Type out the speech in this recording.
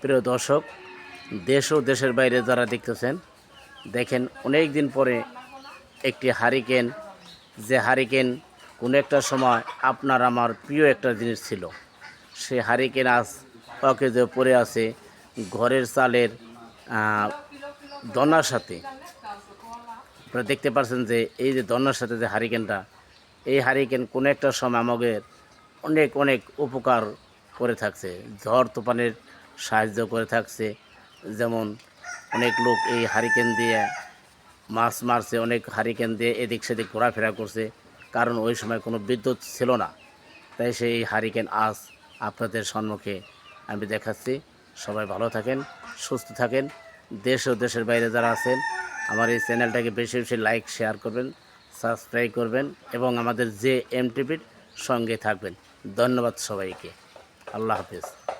প্রিয় দর্শক, দেশ ও দেশের বাইরে যারা দেখতেছেন, দেখেন অনেক দিন পরে একটি হারিকেন, যে হারিকেন কোনো একটা সময় আপনার আমার প্রিয় একটা জিনিস ছিল। সে হারিকেন আজ অকেজে পড়ে আছে ঘরের চালের দনার সাথে। আপনারা দেখতে পাচ্ছেন যে এই যে দনার সাথে যে হারিকেনটা, এই হারিকেন কোনো একটা সময় আমাদের অনেক অনেক উপকার করে থাকছে। ঝড়, তুফানের সাহায্য করে থাকছে। যেমন অনেক লোক এই হারিকেন দিয়ে মাছ মারছে, অনেক হারিকেন দিয়ে এদিক সেদিক ঘোরাফেরা করছে। কারণ ওই সময় কোনো বিদ্যুৎ ছিল না। তাই সেই হারিকেন আজ আপনাদের সম্মুখে আমি দেখাচ্ছি। সবাই ভালো থাকেন, সুস্থ থাকেন। দেশ ও দেশের বাইরে যারা আছেন, আমার এই চ্যানেলটাকে বেশি বেশি লাইক, শেয়ার করবেন, সাবস্ক্রাইব করবেন এবং আমাদের যে এম টিভির সঙ্গে থাকবেন। ধন্যবাদ সবাইকে। আল্লাহ হাফিজ।